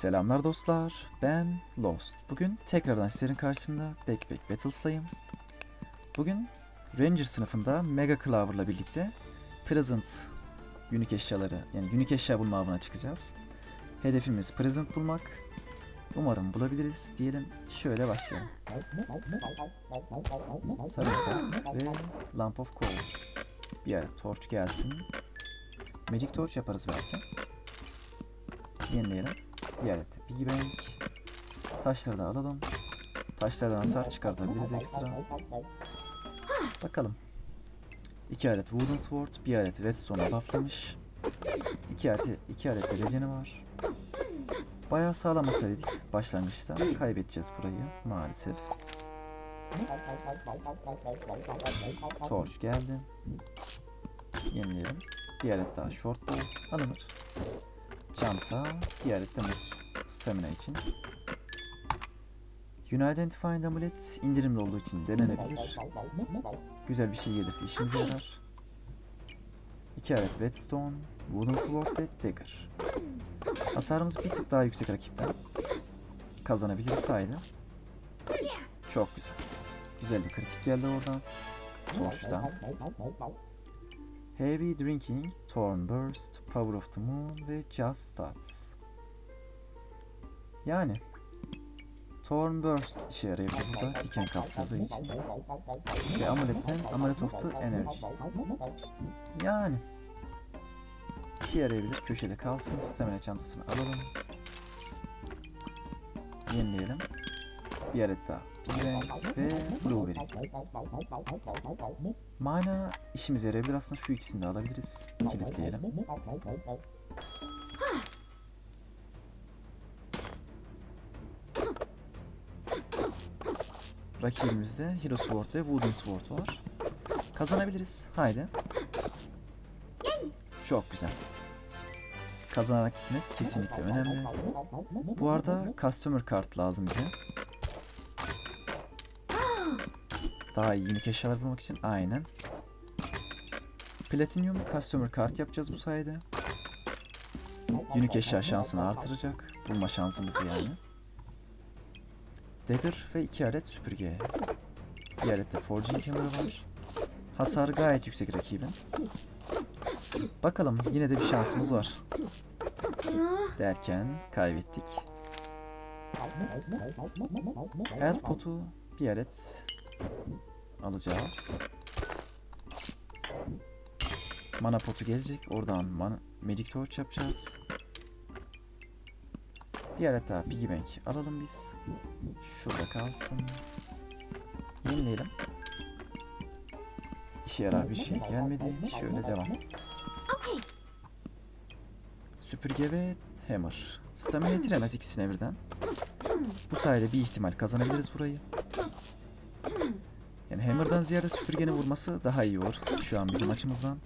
Selamlar dostlar, ben Lost. Bugün tekrardan sizlerin karşısında Backpack Battles'tayım. Bugün Ranger sınıfında Mega Clover'la birlikte Present unique eşyaları, yani unique eşya bulma avına çıkacağız. Hedefimiz Present bulmak. Umarım bulabiliriz diyelim. Şöyle başlayalım. Sarımsak ve Lamp of Coal. Bir ara torch gelsin. Magic Torch yaparız belki. Yenileyelim. Bir adet Piggy Bank. Taşları da alalım. Taşlardan hasar çıkartabiliriz ekstra. Bakalım. İki adet Wooden Sword, bir adet Whetstone'a bufflamış. İki adet, iki adet de Regen'i var. Bayağı sağlam hasarıydık başlangıçta. Kaybedeceğiz burayı maalesef. Torch geldi. Yenileyelim. Bir adet daha short bow alınır. Çanta, de muz. Stamina için. Unidentifying Amulet indirimli olduğu için denenebilir. Güzel bir şey gelirse işimize yarar. İki adet Whetstone, Wooden Sword ve Dagger. Hasarımız bir tık daha yüksek rakipten. Kazanabiliriz haydi. Çok güzel. Güzel bir kritik geldi oradan. Boştan. Heavy Drinking, Torn Burst, Power of the Moon ve Just Stats. Yani Torn Burst işe yarayabilir burada diken kastırdığı için. Ve amuletten Amulet of the Energy. Yani işe yarayabilir. Köşede kalsın. Stamina çantasını alalım. Yenileyelim. Bir adet daha. Piggybank ve Blueberry. Mana işimize yarayabilir aslında şu ikisini de alabiliriz. Kilitleyelim. Rakibimizde Hero Sword ve Wooden Sword var. Kazanabiliriz. Haydi. Çok güzel. Kazanarak gitmek kesinlikle önemli. Bu arada Customer Card lazım bize. Daha iyi unique eşyalar bulmak için aynen. Platinum Customer Card yapacağız bu sayede. Unique eşya şansını artıracak. Bulma şansımızı yani. Dagger ve iki adet süpürge. Bir adet de Forging Hammer var. Hasarı gayet yüksek rakibin. Bakalım yine de bir şansımız var. Derken kaybettik. Health potu bir adet alacağız. Mana potu gelecek. Oradan mana, Magic Torch yapacağız. Bir adet daha Piggy Bank alalım biz. Şurada kalsın. Yenileyelim. İşe yarar bir şey gelmedi. Şöyle devam. Süpürge ve Hammer. Stamina yetiremez ikisine birden. Bu sayede bir ihtimal kazanabiliriz burayı. Yani Hammer'dan ziyade süpürgenin vurması daha iyi olur şu an bizim açımızdan.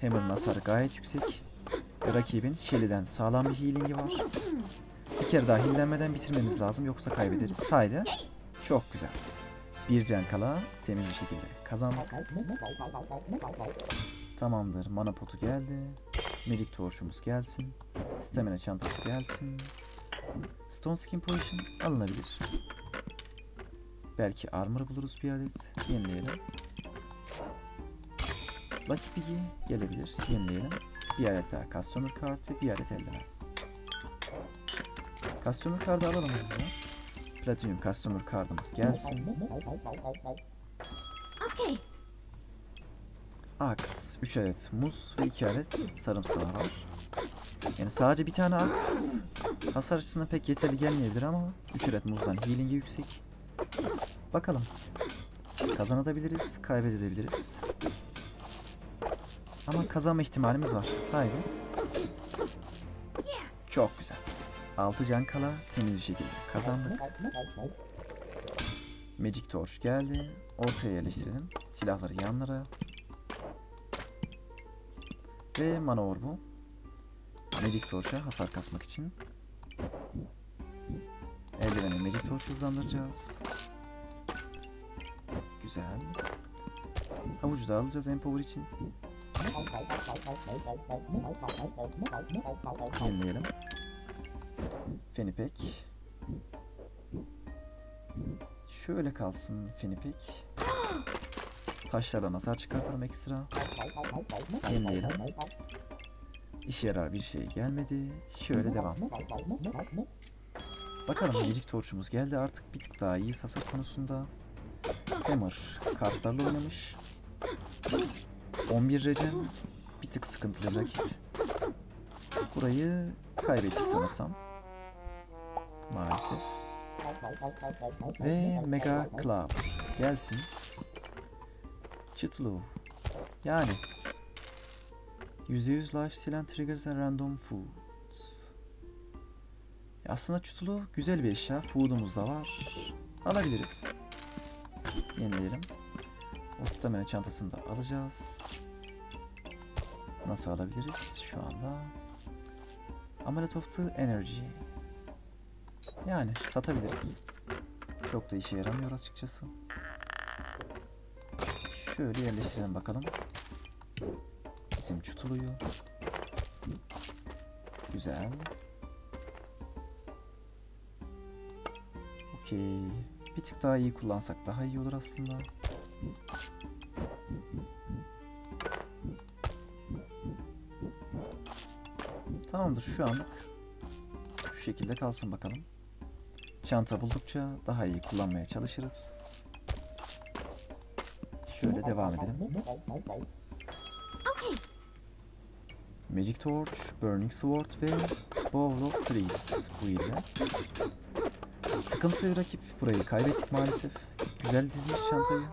Hammer'ın hasarı gayet yüksek. Rakibin Shelly'den sağlam bir healing'i var. Bir kere daha heallenmeden bitirmemiz lazım yoksa kaybederiz. Haydi. Çok güzel. Bir can kala temiz bir şekilde kazandık. Tamamdır. Mana potu geldi. Magic Torch'umuz gelsin. Stamina çantası gelsin. Stone Skin Potion alınabilir. Belki armor buluruz bir adet. Yenileyelim. Lucky Piggy gelebilir. Yenileyelim. Bir adet daha Customer Card ve bir adet eldiven. Customer Card'ı alalım hızlıca. Platinum Customer Card'ımız gelsin. Okay. Axe, 3 adet muz ve 2 adet sarımsağı var. Yani sadece bir tane aks hasar açısından pek yeterli gelmeyebilir ama 3 adet muzdan healing'i yüksek. Bakalım. Kazanabiliriz, kaybedebiliriz. Ama kazanma ihtimalimiz var. Haydi. Çok güzel. 6 can kala temiz bir şekilde kazandık. Magic Torch geldi. Ortaya yerleştirelim. Silahları yanlara. Ve mana orbu. Magic Torch'a hasar kasmak için. Eldiveni Magic Torch hızlandıracağız. Güzel. Havucu da alacağız Empower için. Yenileyelim. Fenipek. Şöyle kalsın Fenipek. Taşlardan hasar çıkartalım ekstra. Yenileyelim. İşe yarar bir şey gelmedi. Şöyle devam. Bakalım Magic Torch'umuz geldi artık bir tık daha iyi hasar konusunda. Hammer kartlarla oynamış. 11 recen bir tık sıkıntılı rakip. Burayı kaybettik sanırsam. Maalesef. Ve Mega Club gelsin. Çıtlu. Yani. %100 life and triggers and random food. Ya Aslında çutulu güzel bir eşya. Food'umuz da var. Alabiliriz. Yenileyelim. O stamina çantasını da alacağız. Nasıl alabiliriz şu anda? Amulet of the Energy. Yani satabiliriz. Çok da işe yaramıyor açıkçası. Şöyle yerleştirelim bakalım. Bizim çutuluyu. Güzel. Okey. Bir tık daha iyi kullansak daha iyi olur aslında. Tamamdır şu anlık şu şekilde kalsın bakalım. Çanta buldukça daha iyi kullanmaya çalışırız. Şöyle devam edelim. Magic Torch, Burning Sword ve Bowl of Trees bu ile. Sıkıntılı bir rakip. Burayı kaybettik maalesef. Güzel dizmiş çantayı.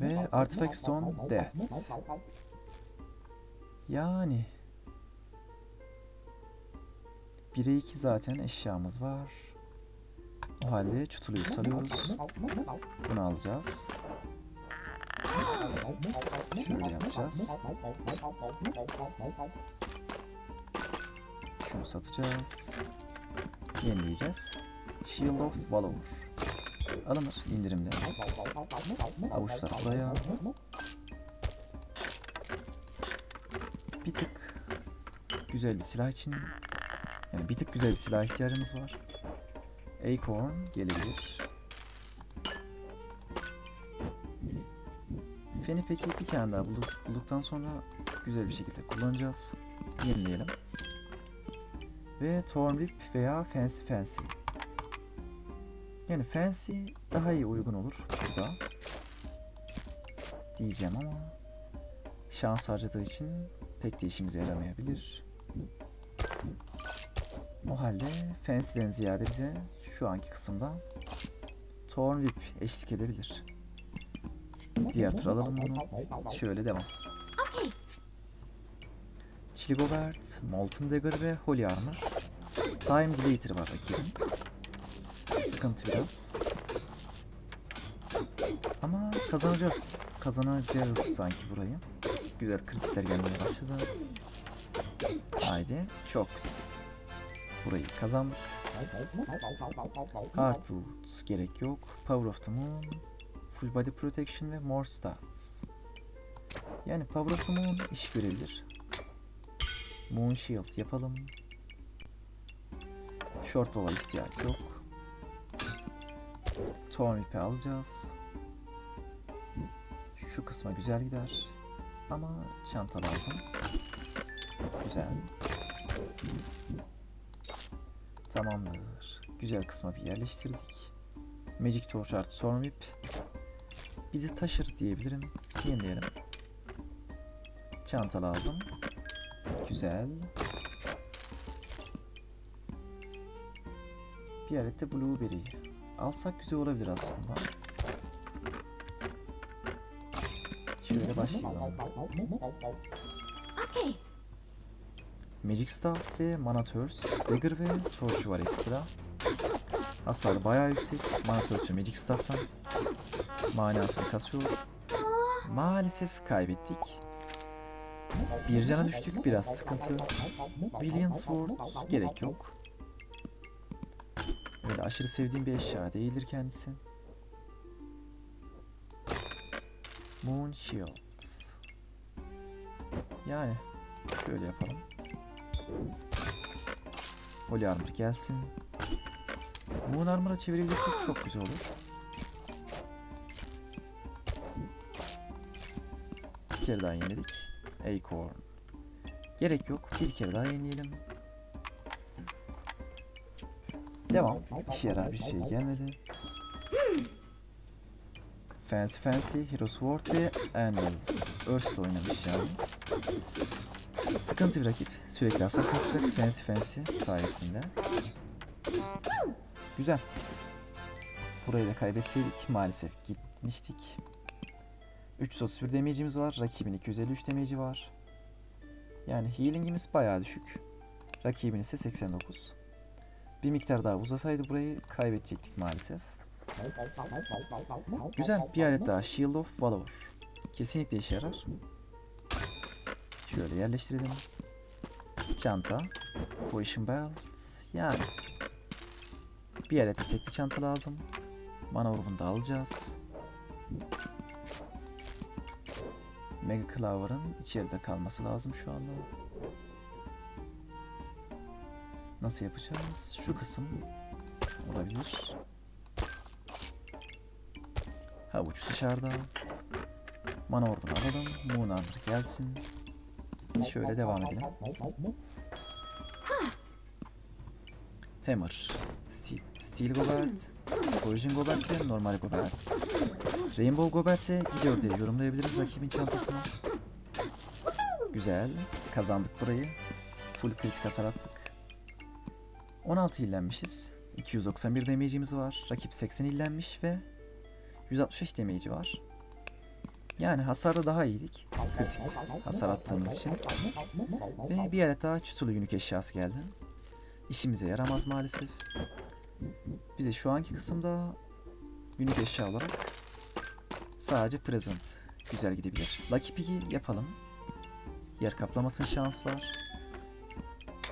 Ve Artifact Stone Death. Yani. 1'e 2 zaten eşyamız var. O halde çutuluyu sarıyoruz. Bunu alacağız. Şöyle yapacağız. Satacağız. Yenileyeceğiz. Shield of Valor. Alınır indirimde. Avuçlar buraya. Bir tık güzel bir silah için yani bir tık güzel bir silah ihtiyacımız var. Acorn gelebilir. Fenipek'i bir tane daha bulduk, bulduktan sonra güzel bir şekilde kullanacağız. Yenileyelim. Ve Torn Whip veya Fancy Fancy. Yani Fancy daha iyi uygun olur burada. Diyeceğim ama şans harcadığı için pek de işimize yaramayabilir. O halde Fancy'den ziyade bize şu anki kısımda Torn Whip eşlik edebilir. Diğer tur alalım bunu. Şöyle devam. Chligobert, Molten Dagger ve Holy Armor. Time Dilator var rakibin. Sıkıntı biraz. Ama kazanacağız. Kazanacağız sanki burayı. Güzel kritikler gelmeye başladı. Haydi. Çok güzel. Burayı kazandık. Hardwood gerek yok. Power of the Moon. Full Body Protection ve More Stats. Yani Power of the Moon iş görebilir. Moon Shield yapalım. Short Bow'a ihtiyaç yok. Torn ipi alacağız. Şu kısma güzel gider. Ama çanta lazım. Güzel. Tamamdır. Güzel kısma bir yerleştirdik. Magic Torch artı Storm Whip. Bizi taşır diyebilirim. Yenileyelim. Çanta lazım. Güzel. Bir adet de Blueberry. Alsak güzel olabilir aslında. Şöyle başlayalım. Magic Staff ve Mana Thirst, Dagger ve Torch var ekstra. Hasar bayağı yüksek. Mana Thirst ve Magic Staff'tan. Manasını kasıyor. Maalesef kaybettik. Bir cana düştük biraz sıkıntı. Billion Sword gerek yok. Öyle aşırı sevdiğim bir eşya değildir kendisi. Moon Shields. Yani şöyle yapalım. Holy Armor gelsin. Moon Armor'a çevirebilirsek çok güzel olur. Bir kere daha yeniledik. Acorn. Gerek yok. Bir kere daha yenileyelim. Devam. İşe yarar bir şey gelmedi. Fancy Fancy, Hero Sword ve Anvil. Earth'le oynamış yani. Sıkıntı bir rakip. Sürekli hasar kasacak Fancy Fancy sayesinde. Güzel. Burayı da kaybetseydik maalesef gitmiştik. 331 damage'imiz var. Rakibin 253 damage'i var. Yani healing'imiz bayağı düşük. Rakibin ise 89. Bir miktar daha uzasaydı burayı kaybedecektik maalesef. Güzel bir alet daha Shield of Valor. Kesinlikle işe yarar. Şöyle yerleştirelim. Çanta. Potion Belt. Yani. Bir alet tekli çanta lazım. Mana da alacağız. Mega Clover'ın içeride kalması lazım şu anda. Nasıl yapacağız? Şu kısım olabilir. Havuç dışarıda. Mana orbunu alalım. Moon Armor gelsin. Şöyle devam edelim. Hammer. Steel Gobert. Origin Gobert ve normal Gobert. Rainbow Gobert'e gidiyor diye yorumlayabiliriz rakibin çantasını. Güzel. Kazandık burayı. Full kritik hasar attık. 16 illenmişiz. 291 damage'imiz var. Rakip 80 illenmiş ve 165 damage'i var. Yani hasarda daha iyiydik. Kritik hasar attığımız için. Ve bir adet daha çutulu yünük eşyası geldi. İşimize yaramaz maalesef. Bize şu anki kısımda yünük eşya olarak sadece present güzel gidebilir. Lucky Pig'i yapalım. Yer kaplamasın şanslar.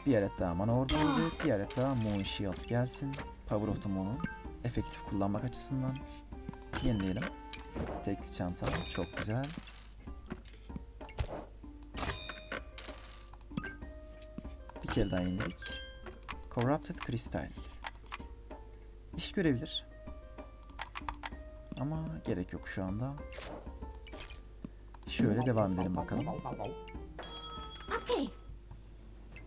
Bir adet daha mana ordu ve bir adet daha Moon Shield gelsin. Power of the Moon'u efektif kullanmak açısından yenileyelim. Tekli çanta çok güzel. Bir kere daha yeniledik. Corrupted Crystal. İş görebilir. Ama gerek yok şu anda. Şöyle devam edelim bakalım.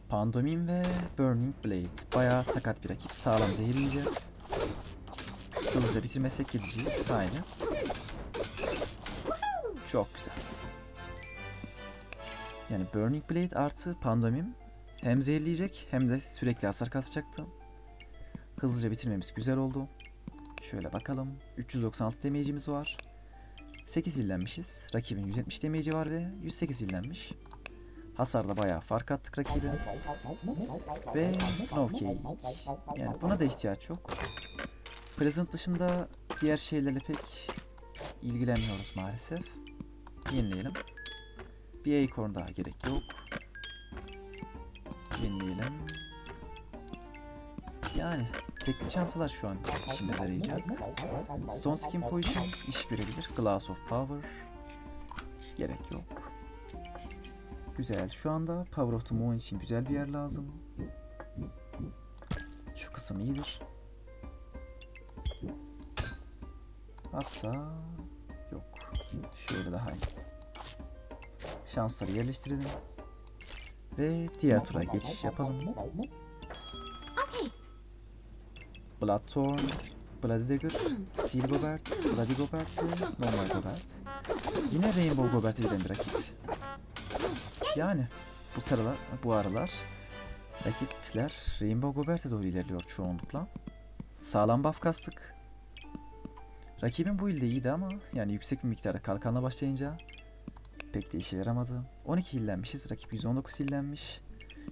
Pandomim ve Burning Blade. Bayağı sakat bir rakip. Sağlam zehir yiyeceğiz. Hızlıca bitirmezsek gideceğiz. Aynen. Çok güzel. Yani Burning Blade artı Pandomim hem zehirleyecek hem de sürekli hasar kasacaktı. Hızlıca bitirmemiz güzel oldu. Şöyle bakalım. 396 damage'imiz var. 8 illenmişiz. Rakibin 170 damage'i var ve 108 illenmiş. Hasarda bayağı fark attık rakibe. Ve Snow. Yani buna da ihtiyaç yok. Present dışında diğer şeylerle pek ilgilenmiyoruz maalesef. Yenileyelim. Bir acorn daha gerek yok. Yenileyelim. Yani tekli çantalar şu an işimize yarayacak. Stone Skin Potion iş görebilir. Glass of Power gerek yok. Güzel. Şu anda Power of the Moon için güzel bir yer lazım. Şu kısım iyidir. Hatta yok. Şöyle daha iyi. Şansları yerleştirelim. Ve diğer tura geçiş yapalım. Bloodthorn, Bloody Dagger, Steel Gobert, Bloody Gobert ve Normal Gobert. Yine Rainbow Gobert'e giden rakip. Yani bu sıralar, bu aralar rakipler Rainbow Gobert'e doğru ilerliyor çoğunlukla. Sağlam buff kastık. Rakibin bu ilde iyiydi ama yani yüksek bir miktarda kalkanla başlayınca pek de işe yaramadı. 12 hillenmişiz, rakip 119 hillenmiş.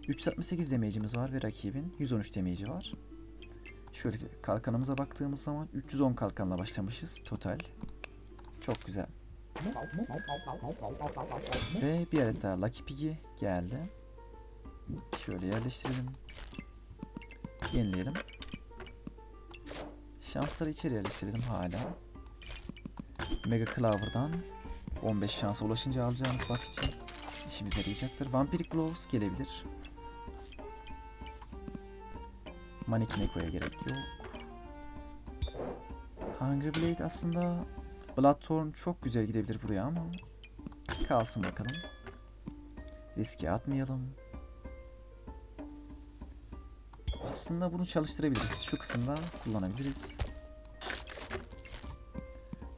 368 damage'imiz var ve rakibin 113 damage'i var. Şöyle kalkanımıza baktığımız zaman 310 kalkanla başlamışız total. Çok güzel. Ve bir adet daha Lucky Pig'i geldi. Şöyle yerleştirelim. Yenileyelim. Şansları içeri yerleştirelim hala. Mega Clover'dan 15 şansa ulaşınca alacağınız buff için işimize yarayacaktır. Vampiric Gloves gelebilir. Manikineko'ya gerek yok. Hungry Blade aslında Bloodthorn çok güzel gidebilir buraya ama kalsın bakalım. Riske atmayalım. Aslında bunu çalıştırabiliriz. Şu kısımda kullanabiliriz.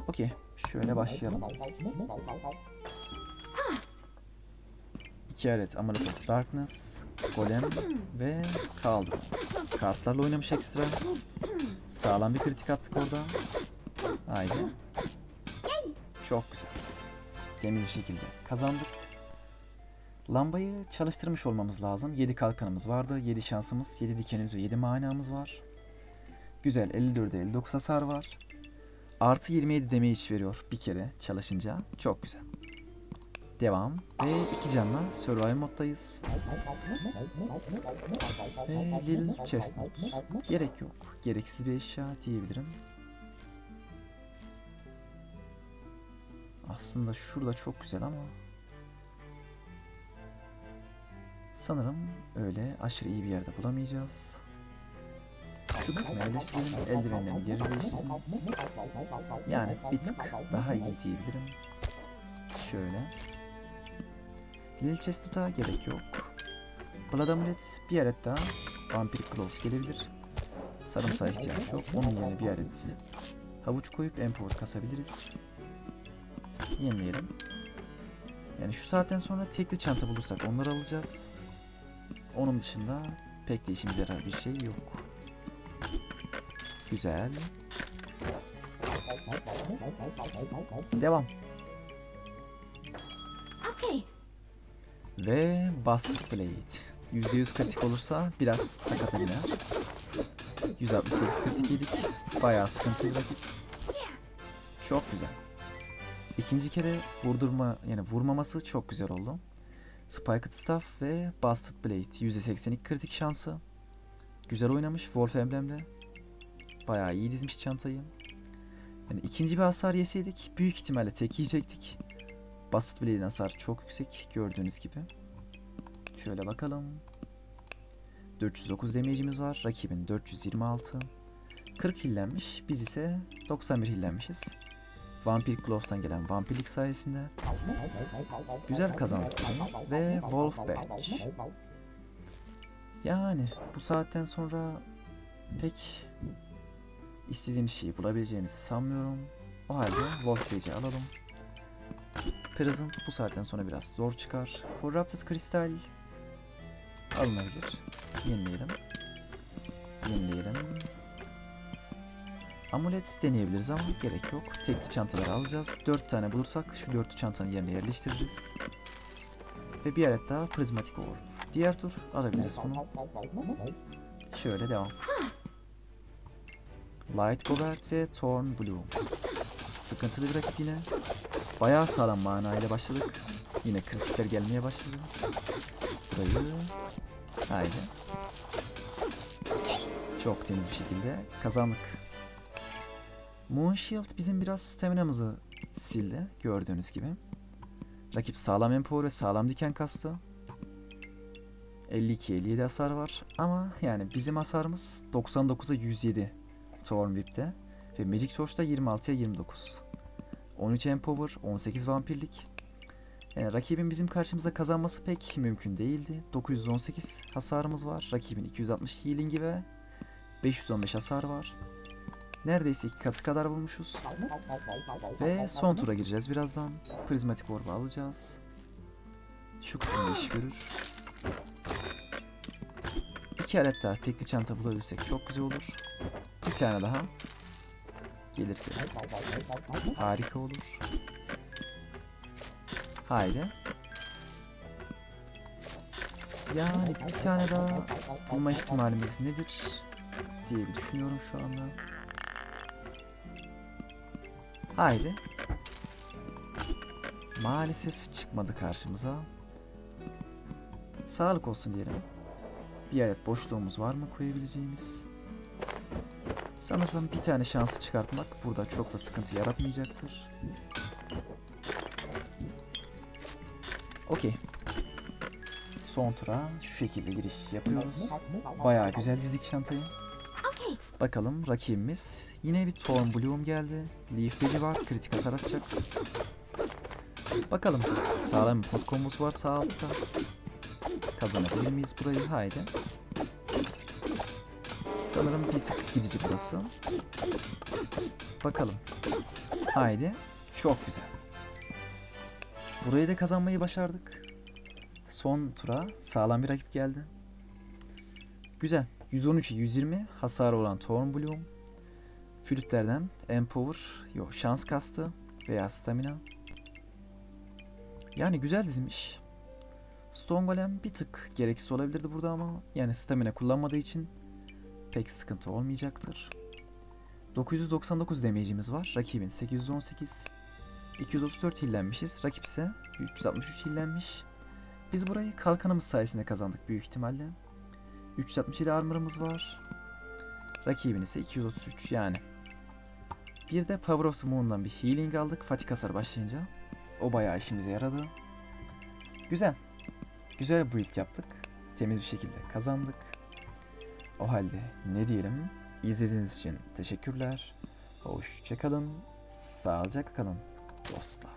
Okey. Şöyle başlayalım. İki adet Amulet of Darkness, Golem ve Kaldırım. Kartlarla oynamış ekstra. Sağlam bir kritik attık orada. Haydi. Çok güzel. Temiz bir şekilde kazandık. Lambayı çalıştırmış olmamız lazım. 7 kalkanımız vardı. 7 şansımız, 7 dikenimiz ve 7 manamız var. Güzel. 54'e 59 hasar var. Artı 27 damage veriyor bir kere çalışınca. Çok güzel. Devam. Ve iki canla survival moddayız. Ve Lil Chestnut. Gerek yok. Gereksiz bir eşya diyebilirim. Aslında şurada çok güzel ama sanırım öyle aşırı iyi bir yerde bulamayacağız. Şu kısmı yerleştirelim. Eldivenlerin yeri değişsin. Yani bir tık daha iyi diyebilirim. Şöyle. Lil Chestnut'a gerek yok. Blood Amulet bir adet daha. Vampiric Claws gelebilir. Sarımsağa ihtiyaç yok. Onun yerine bir adet havuç koyup Empower kasabiliriz. Yenileyelim. Yani şu saatten sonra tekli çanta bulursak onları alacağız. Onun dışında pek de işimize yarar bir şey yok. Güzel. Devam. Ve Busted Blade. %100 kritik olursa biraz sakata biner. 168 kritik yedik. Bayağı sıkıntılı rakip. Çok güzel. İkinci kere vurdurma yani vurmaması çok güzel oldu. Spiked Staff ve Busted Blade. %82 kritik şansı. Güzel oynamış Wolf Emblem'le. Bayağı iyi dizmiş çantayı. Yani ikinci bir hasar yeseydik büyük ihtimalle tek yiyecektik. Busted Blade'in hasarı çok yüksek gördüğünüz gibi. Şöyle bakalım. 409 damage'imiz var. Rakibin 426. 40 hillenmiş. Biz ise 91 hillenmişiz. Vampir Gloves'tan gelen vampirlik sayesinde. Güzel kazandık. Ve Wolf Badge. Yani bu saatten sonra pek istediğimiz şeyi bulabileceğimizi sanmıyorum. O halde Wolf Badge'i alalım. Present bu saatten sonra biraz zor çıkar. Corrupted Crystal alınabilir. Yenileyelim. Yenileyelim. Amulet deneyebiliriz ama gerek yok. Tekli çantaları alacağız. 4 tane bulursak şu dörtlü çantanın yerine yerleştiririz. Ve bir adet daha prizmatik orb. Diğer tur alabiliriz bunu. Şöyle devam. Light Cobalt ve Torn Blue. Sıkıntılı bir rakip yine. Bayağı sağlam mana ile başladık. Yine kritikler gelmeye başladı. Burayı... Haydi. Çok temiz bir şekilde kazandık. Moonshield bizim biraz staminamızı sildi gördüğünüz gibi. Rakip sağlam empower ve sağlam diken kastı. 52-57 hasar var ama yani bizim hasarımız 99'a 107 Thorn Whip'te ve Magic Torch'ta 26'ya 29. 13 Empower, 18 vampirlik. Yani rakibin bizim karşımızda kazanması pek mümkün değildi. 918 hasarımız var. Rakibin 260 healing'i ve 515 hasar var. Neredeyse iki katı kadar vurmuşuz. Ve son tura gireceğiz birazdan. Prizmatik orba alacağız. Şu kısımda iş görür. İki adet daha tekli çanta bulabilirsek çok güzel olur. Bir tane daha. Gelirse harika olur. Haydi. Yani bir tane daha bulma ihtimalimiz nedir diye düşünüyorum şu anda. Haydi. Maalesef çıkmadı karşımıza. Sağlık olsun diyelim. Bir adet boşluğumuz var mı koyabileceğimiz? Sanırsam bir tane şansı çıkartmak burada çok da sıkıntı yaratmayacaktır. Okey. Son tura şu şekilde giriş yapıyoruz. Bayağı güzel dizdik çantayı. Bakalım rakibimiz. Yine bir Thorn Bloom geldi. Leaf Belly var. Kritik hasar atacak. Bakalım. Sağlam bir pot kombosu var sağ altta. Kazanabilir miyiz burayı? Haydi. Sanırım bir tık gidici burası. Bakalım. Haydi. Çok güzel. Burayı da kazanmayı başardık. Son tura sağlam bir rakip geldi. Güzel. 113'e 120 hasarı olan Thorn Bloom. Flütlerden Empower, yok şans kastı veya stamina. Yani güzel dizmiş. Stone Golem bir tık gereksiz olabilirdi burada ama yani stamina kullanmadığı için pek sıkıntı olmayacaktır. 999 damage'imiz var. Rakibin 818. 234 hillenmişiz. Rakip ise 363 hillenmiş. Biz burayı kalkanımız sayesinde kazandık büyük ihtimalle. 367 armor'ımız var. Rakibin ise 233 yani. Bir de Power of the Moon'dan bir healing aldık Fatih hasar başlayınca. O bayağı işimize yaradı. Güzel. Güzel build yaptık. Temiz bir şekilde kazandık. O halde ne diyelim? İzlediğiniz için teşekkürler. Hoşçakalın. Sağlıcakla kalın dostlar.